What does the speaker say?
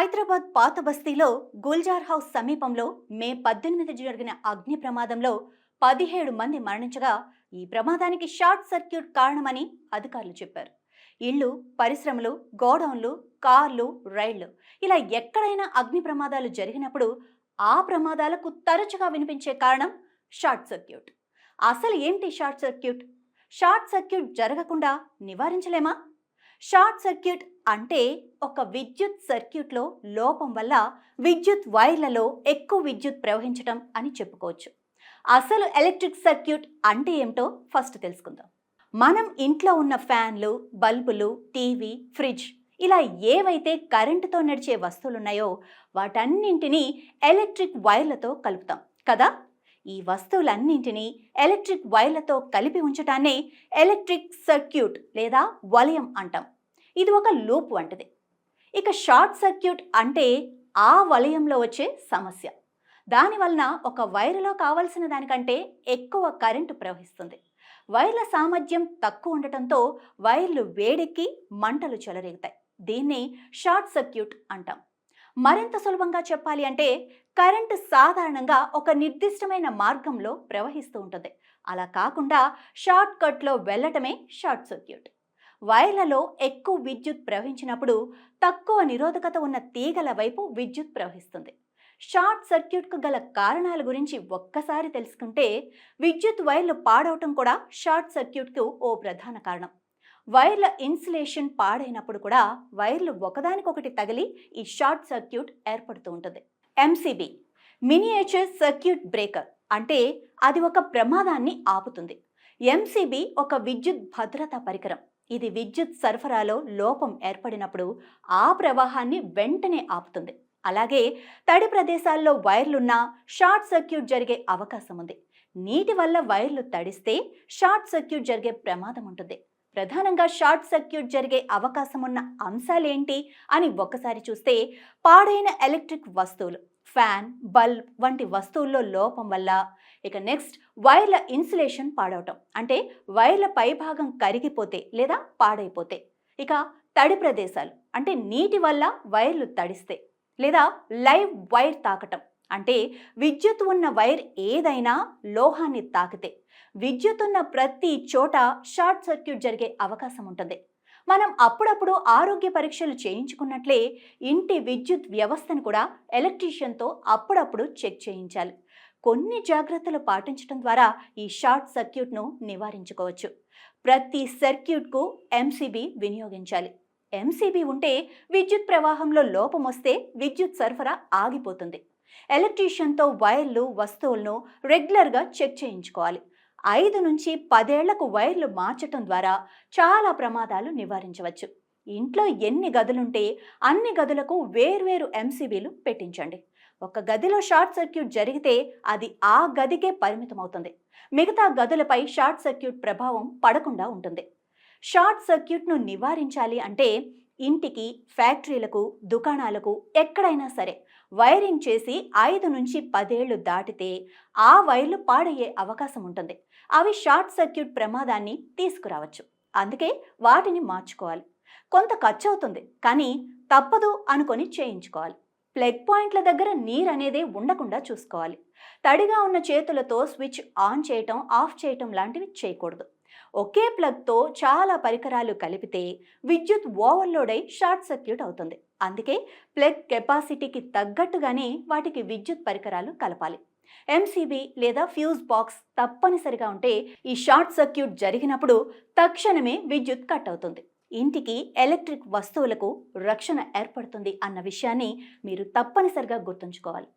హైదరాబాద్ పాత బస్తీలో గుల్జార్ హౌస్ సమీపంలో మే పద్దెనిమిది జరిగిన అగ్ని ప్రమాదంలో పదిహేడు మంది మరణించగా ఈ ప్రమాదానికి షార్ట్ సర్క్యూట్ కారణమని అధికారులు చెప్పారు. ఇళ్ళు పరిశ్రమలు గోడౌన్లు కార్లు రైళ్ళు ఇలా ఎక్కడైనా అగ్ని ప్రమాదాలు జరిగినప్పుడు ఆ ప్రమాదాలకు తరచుగా వినిపించే కారణం షార్ట్ సర్క్యూట్. అసలు ఏంటి షార్ట్ సర్క్యూట్? షార్ట్ సర్క్యూట్ జరగకుండా నివారించలేమా? షార్ట్ సర్క్యూట్ అంటే ఒక విద్యుత్ సర్క్యూట్లో లోపం వల్ల విద్యుత్ వైర్లలో ఎక్కువ విద్యుత్ ప్రవహించటం అని చెప్పుకోవచ్చు. అసలు ఎలక్ట్రిక్ సర్క్యూట్ అంటే ఏమిటో ఫస్ట్ తెలుసుకుందాం. మనం ఇంట్లో ఉన్న ఫ్యాన్లు బల్బులు టీవీ ఫ్రిడ్జ్ ఇలా ఏవైతే కరెంటుతో నడిచే వస్తువులు ఉన్నాయో వాటన్నింటినీ ఎలక్ట్రిక్ వైర్లతో కలుపుతాం కదా? ఈ వస్తువులన్నింటినీ ఎలక్ట్రిక్ వైర్లతో కలిపి ఉంచటాన్నే ఎలక్ట్రిక్ సర్క్యూట్ లేదా వలయం అంటాం. ఇది ఒక లూప్ వంటిది. ఇక షార్ట్ సర్క్యూట్ అంటే ఆ వలయంలో వచ్చే సమస్య. దానివలన ఒక వైర్లో కావలసిన దానికంటే ఎక్కువ కరెంటు ప్రవహిస్తుంది. వైర్ల సామర్థ్యం తక్కువ ఉండటంతో వైర్లు వేడెక్కి మంటలు చెలరేగుతాయి. దీన్ని షార్ట్ సర్క్యూట్ అంటాం. మరింత సులభంగా చెప్పాలి అంటే కరెంటు సాధారణంగా ఒక నిర్దిష్టమైన మార్గంలో ప్రవహిస్తూ ఉంటుంది. అలా కాకుండా షార్ట్ కట్లో వెళ్ళటమే షార్ట్ సర్క్యూట్. వైర్లలో ఎక్కువ విద్యుత్ ప్రవహించినప్పుడు తక్కువ నిరోధకత ఉన్న తీగల వైపు విద్యుత్ ప్రవహిస్తుంది. షార్ట్ సర్క్యూట్కు గల కారణాల గురించి ఒక్కసారి తెలుసుకుంటే విద్యుత్ వైర్లు పాడవటం కూడా షార్ట్ సర్క్యూట్కు ఓ ప్రధాన కారణం. వైర్ల ఇన్సులేషన్ పాడైనప్పుడు కూడా వైర్లు ఒకదానికొకటి తగిలి ఈ షార్ట్ సర్క్యూట్ ఏర్పడుతూ ఉంటుంది. ఎంసీబీ మినియేచర్ సర్క్యూట్ బ్రేకర్ అంటే అది ఒక ప్రమాదాన్ని ఆపుతుంది. ఎంసీబీ ఒక విద్యుత్ భద్రతా పరికరం. ఇది విద్యుత్ సరఫరాలో లోపం ఏర్పడినప్పుడు ఆ ప్రవాహాన్ని వెంటనే ఆపుతుంది. అలాగే తడి ప్రదేశాల్లో వైర్లున్నా షార్ట్ సర్క్యూట్ జరిగే అవకాశం ఉంది. నీటి వల్ల వైర్లు తడిస్తే షార్ట్ సర్క్యూట్ జరిగే ప్రమాదం ఉంటుంది. ప్రధానంగా షార్ట్ సర్క్యూట్ జరిగే అవకాశం ఉన్న అంశాలేంటి అని ఒక్కసారి చూస్తే పాడైన ఎలక్ట్రిక్ వస్తువులు ఫ్యాన్ బల్బ్ వంటి వస్తువుల్లో లోపం వల్ల ఇక నెక్స్ట్ వైర్ల ఇన్సులేషన్ పాడవటం. అంటే వైర్ల పైభాగం కరిగిపోతే లేదా పాడైపోతే ఇక తడి ప్రదేశాలు అంటే నీటి వల్ల వైర్లు తడిస్తే లేదా లైవ్ వైర్ తాకటం. అంటే విద్యుత్ ఉన్న వైర్ ఏదైనా లోహాన్ని తాకితే విద్యుత్ ఉన్న ప్రతి చోట షార్ట్ సర్క్యూట్ జరిగే అవకాశం ఉంటుంది. మనం అప్పుడప్పుడు ఆరోగ్య పరీక్షలు చేయించుకున్నట్లే ఇంటి విద్యుత్ వ్యవస్థను కూడా ఎలక్ట్రీషియన్తో అప్పుడప్పుడు చెక్ చేయించాలి. కొన్ని జాగ్రత్తలు పాటించడం ద్వారా ఈ షార్ట్ సర్క్యూట్ను నివారించుకోవచ్చు. ప్రతి సర్క్యూట్కు ఎంసీబీ వినియోగించాలి. ఎంసీబీ ఉంటే విద్యుత్ ప్రవాహంలో లోపం వస్తే విద్యుత్ సరఫరా ఆగిపోతుంది. ఎలక్ట్రీషియన్తో వైర్లు వస్తువులను రెగ్యులర్గా చెక్ చేయించుకోవాలి. ఐదు నుంచి పదేళ్ళకు వైర్లు మార్చటం ద్వారా చాలా ప్రమాదాలు నివారించవచ్చు. ఇంట్లో ఎన్ని గదులుంటే అన్ని గదులకు వేర్వేరు ఎంసీబీలు పెట్టించండి. ఒక గదిలో షార్ట్ సర్క్యూట్ జరిగితే అది ఆ గదికే పరిమితమవుతుంది. మిగతా గదులపై షార్ట్ సర్క్యూట్ ప్రభావం పడకుండా ఉంటుంది. షార్ట్ సర్క్యూట్ను నివారించాలి అంటే ఇంటికి ఫ్యాక్టరీలకు దుకాణాలకు ఎక్కడైనా సరే వైరింగ్ చేసి ఐదు నుంచి పదేళ్ళు దాటితే ఆ వైర్లు పాడయ్యే అవకాశం ఉంటుంది. అవి షార్ట్ సర్క్యూట్ ప్రమాదాన్ని తీసుకురావచ్చు. అందుకే వాటిని మార్చుకోవాలి. కొంత ఖర్చు అవుతుంది కానీ తప్పదు అనుకొని చేయించుకోవాలి. ప్లగ్ పాయింట్ల దగ్గర నీరు అనేది ఉండకుండా చూసుకోవాలి. తడిగా ఉన్న చేతులతో స్విచ్ ఆన్ చేయటం ఆఫ్ చేయటం లాంటివి చేయకూడదు. ఒకే ప్లగ్తో చాలా పరికరాలు కలిపితే విద్యుత్ ఓవర్లోడ్ అయి షార్ట్ సర్క్యూట్ అవుతుంది. అందుకే ప్లగ్ కెపాసిటీకి తగ్గట్టుగానే వాటికి విద్యుత్ పరికరాలు కలపాలి. ఎంసీబీ లేదా ఫ్యూజ్ బాక్స్ తప్పనిసరిగా ఉంటే ఈ షార్ట్ సర్క్యూట్ జరిగినప్పుడు తక్షణమే విద్యుత్ కట్ అవుతుంది. ఇంటికి ఎలక్ట్రిక్ వస్తువులకు రక్షణ ఏర్పడుతుంది అన్న విషయాన్ని మీరు తప్పనిసరిగా గుర్తుంచుకోవాలి.